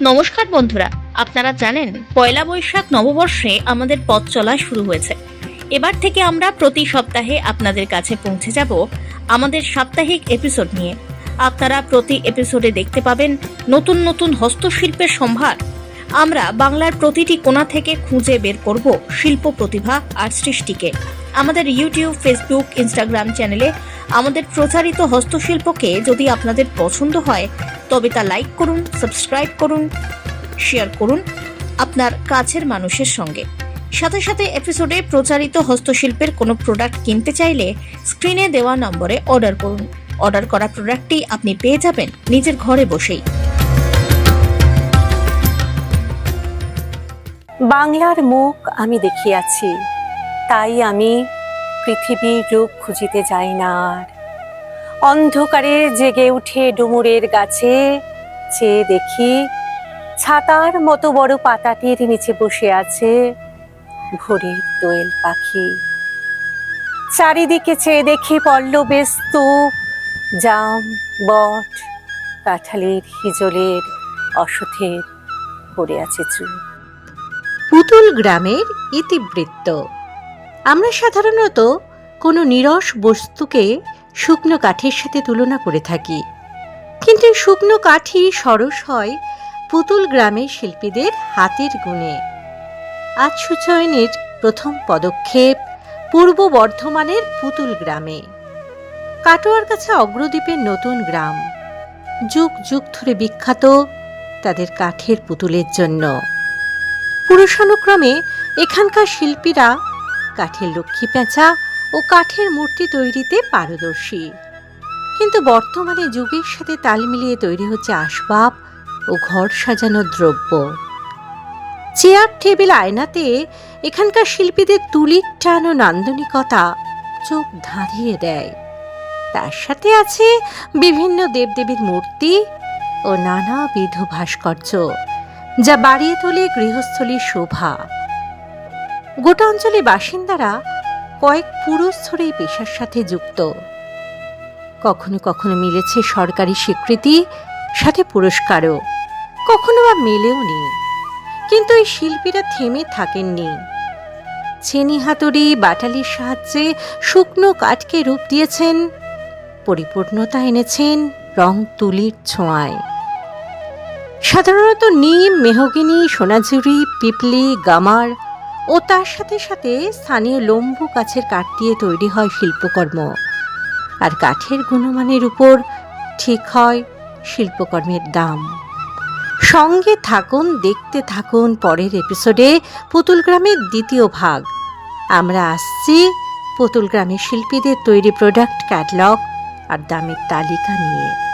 নমস্কার বন্ধুরা, আপনারা জানেন পয়লা বৈশাখ নববর্ষে আমাদের পথ চলা শুরু হয়েছে। এবার থেকে আমরা প্রতি সপ্তাহে আপনাদের কাছে পৌঁছে যাব আমাদের সাপ্তাহিক এপিসোড নিয়ে। আপনারা প্রতি এপিসোডে দেখতে পাবেন নতুন নতুন হস্তশিল্পের সম্ভার। আমরা বাংলার প্রতিটি কোণা থেকে খুঁজে বের করব শিল্প প্রতিভা আর সৃষ্টিকে। আমাদের ইউটিউব ফেসবুক ইনস্টাগ্রাম চ্যানেলে আমাদের প্রচারিত হস্তশিল্পকে যদি আপনাদের পছন্দ হয় তবে তা লাইক করুন সাবস্ক্রাইব করুন শেয়ার করুন আপনার কাছের মানুষের সঙ্গে। সাথে সাথে এপিসোডে প্রচারিত হস্তশিল্পের কোনো প্রোডাক্ট কিনতে চাইলে স্ক্রিনে দেওয়া নম্বরে অর্ডার করুন। অর্ডার করা প্রোডাক্টটি আপনি পেয়ে যাবেন নিজের ঘরে বসেই। বাংলার মুখ আমি দেখিয়াছি, তাই আমি পৃথিবীর রূপ খুঁজিতে যাই না আর। অন্ধকারে জেগে উঠে ডুমুরের গাছে চেয়ে দেখি ছাতার মতো বড় পাতাটির নিচে বসে আছে ভোরের দোয়েল পাখি। চারিদিকে চেয়ে দেখি পল্লবের স্তূপ জাম, বট, কাঁঠালের হিজলের অসথের পড়ে আছে চুপ পুতুল গ্রামের ইতিবৃত্ত। আমরা সাধারণত কোনো নিরস বস্তুকে শুকনো কাঠের সাথে তুলনা করে থাকি। কিন্তু শুকনো কাঠি সরস হয় পুতুল গ্রামের শিল্পীদের হাতের গুণে। আজ সুচয়নের প্রথম পদক্ষেপ পূর্ব বর্ধমানের পুতুল গ্রামে। কাটোয়ার কাছে অগ্রদ্বীপের নতুন গ্রাম। যুগ যুগ ধরে বিখ্যাত তাদের কাঠের পুতুলের জন্য। পুরুষানুক্রমে এখানকার শিল্পীরা কাঠের লক্ষ্মী পেঁচা ও কাঠের মূর্তি তৈরিতে পারদর্শী। কিন্তু বর্তমানে যুগের সাথে তাল মিলিয়ে তৈরি হচ্ছে আসবাব ও ঘর সাজানোর দ্রব্য। চেয়ার, টেবিল, আয়নাতে এখানকার শিল্পীদের তুলির টান ও নান্দনিকতা চোখ ধাঁধিয়ে দেয়। তার সাথে আছে বিভিন্ন দেবদেবীর মূর্তি ও নানাবিধ ভাস্কর্য, যা বাড়িয়ে তোলে গৃহস্থলীর শোভা। গোটা অঞ্চলে বাসিন্দারা কয়েক পুরুষ ধরে এই পেশার সাথে যুক্ত। কখনো কখনো মিলেছে সরকারি স্বীকৃতি, সাথে পুরস্কারও। কখনো বা মেলেও নি। কিন্তু এই শিল্পীরা থেমে থাকেননি। ছেনি হাতুড়ি বাটালির সাহায্যে শুকনো কাঠকে রূপ দিয়েছেন, পরিপূর্ণতা এনেছেন রং তুলির ছোঁয়ায়। সাধারণত নিম, মেহগিনি, সোনাঝুরি, পিপলি, গামার ও তার সাথে সাথে স্থানীয় লম্বু গাছের কাঠ দিয়ে তৈরি হয় শিল্পকর্ম। আর কাঠের গুণমানের উপর ঠিক হয় শিল্পকর্মের দাম। সঙ্গে থাকুন, দেখতে থাকুন পরের এপিসোডে পুতুল গ্রামের দ্বিতীয় ভাগ। আমরা আসছি পুতুল গ্রামের শিল্পীদের তৈরি প্রোডাক্ট ক্যাটলগ আর দামের তালিকা নিয়ে।